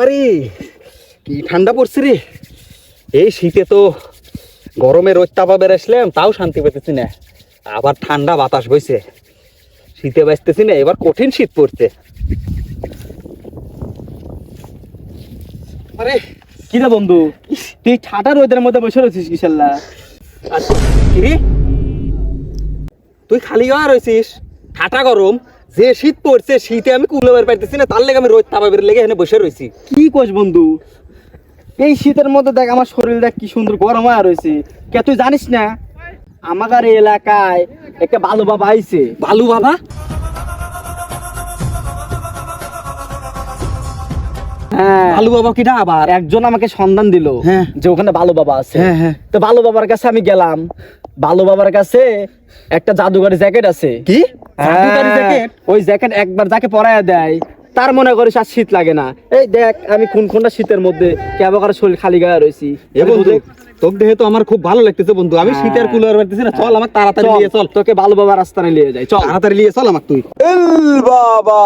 মারি কি ঠান্ডা পড়ছে রে? এই শীতে তো গরমে রোদ তাপা বেড়াইছিলাম তাও শান্তি পেতেছি না। আবার ঠান্ডা বাতাস বইছে। শীতে বাঁচতেছি না, এবার কঠিন শীত পড়ছে। আরে, কি রে বন্ধু? তুই ঠাটা রোদের মধ্যে বসে রয়েছিস? তুই খালি গাওয়া রয়েছিস ঠাটা গরম যে শীত পড়ছে শীতে আমি কুলো বের পাইতেছি না তার লেগে আমি রোদ তাপা বের লেগে এখানে বসে রয়েছি কি কোষ বন্ধু? এই শীতের মধ্যে দেখ আমার শরীর দেখ কি সুন্দর গরম হয়ে রয়েছে কে তুই জানিস না আমাদের এলাকায় একটা ভালো বাবা আইছে। বালু বাবা? হ্যাঁ। বালু বাবা কিটা আবার? একজন আমাকে সন্ধান দিল হ্যাঁ। যে ওখানে ভালো বাবা আছে। হ্যাঁ, হ্যাঁ। তো ভালো বাবার কাছে আমি গেলাম। ভালো বাবার কাছে একটা জাদুঘরি জ্যাকেট আছে। কি? ওই জ্যাকেট একবার যাকে পরায় দেয় তার মনে করিস আর শীত লাগে না। এই দেখ আমি কোন কোনটা শীতের মধ্যে করে শরীর খালি গায়ে রয়েছি এ বন্ধু তোকে দেখে তো আমার খুব ভালো লাগতেছে বন্ধু। আমি হ্যাঁ। শীতের কুলার পাইতেছি না। চল আমার তাড়াতাড়ি নিয়ে চল। তোকে ভালো বাবার রাস্তায় নিয়ে যাই চল। তাড়াতাড়ি নিয়ে চল আমার তুই। বাবা।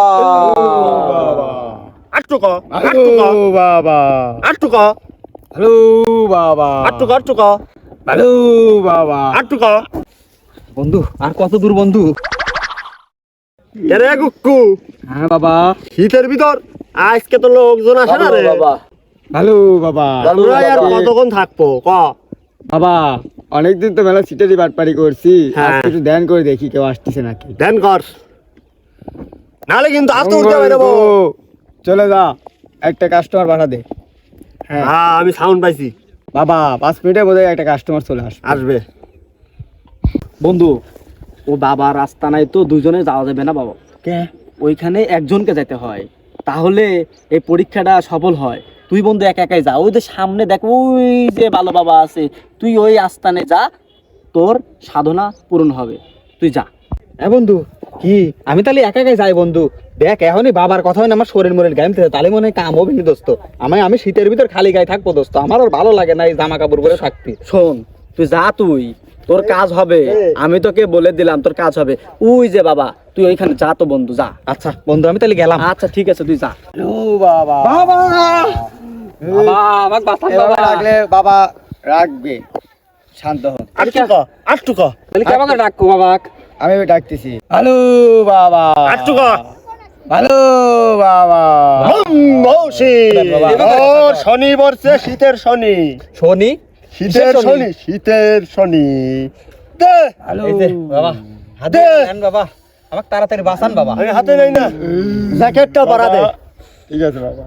আটটুক আটটুক বাবা। আটটুক হ্যালো বাবা। আটটুক আটটুক হ্যালো বাবা। আটটুক বন্ধু আর কত দূর বন্ধু? এরে কুক্কু হ্যাঁ বাবা। শীতের ভিতর আজকে তো লোকজন আসে না রে। বাবা। হ্যালো বাবা। আমরা আর কতক্ষণ থাকব? ক? বাবা অনেকদিন তো মেলা সিটারি বাটপারি করছি। হ্যাঁ। আজকে একটু ধ্যান করে দেখি কেউ আসতেছে নাকি। ধ্যান কর। নালে কিন্তু আস্তে উঠতে হবে দেবো চলে যা। একটা কাস্টমার পাঠা দে। হ্যাঁ। হ্যাঁ আমি সাউন্ড পাইছি। বাবা পাঁচ মিনিটে বোধহয় একটা কাস্টমার চলে আসবে। আসবে। বন্ধু ও বাবা রাস্তা নাই তো দুজনে যাওয়া যাবে না বাবা। কে? ওইখানে একজনকে যেতে হয়। তাহলে এই পরীক্ষাটা সফল হয়। তুই বন্ধু একা একাই যা। ওই যে সামনে দেখ ওই যে ভালো বাবা আছে তুই ওই আস্থানে যা। তোর সাধনা পূরণ হবে। তুই যা। হ্যাঁ বন্ধু কি? আমি তাহলে একা একাই যাই বন্ধু। দেখ এখনই বাবার কথা হয় না আমার শরীর মরের গায়ে। তাহলে মনে হয় কাম হবে নি দোস্ত। আমি আমি শীতের ভিতর খালি গায়ে থাকব দোস্ত। আমার আর ভালো লাগে না এই জামা কাপড় পরে থাকতে। শোন তুই যা তুই। তোর কাজ হবে। আমি তোকে বলে দিলাম তোর কাজ হবে। ওই যে বাবা তুই ওইখানে যা তো বন্ধু যা। আচ্ছা বন্ধু আমি তাহলে গেলাম। আচ্ছা ঠিক আছে তুই যা। ও বাবা। বাবা! বাবা বাঁচান বাবা রাখলে বাবা রাখবে শান্ত হন আটটুক আটটুক তাহলে কেমন ডাকবো বাবা আমি ডাকতেছি। হ্যালো বাবা। আটটুক হ্যালো বাবা। মৌসি শনি বর্ষে শীতের শনি। শনি? শীতের শনি। শীতের শনি। দে। বাবা হাতে। নেন বাবা। আমাকে তাড়াতাড়ি বাঁচান বাবা। আমি হাতে নেই না। জ্যাকেটটা পরা দে। ঠিক আছে বাবা।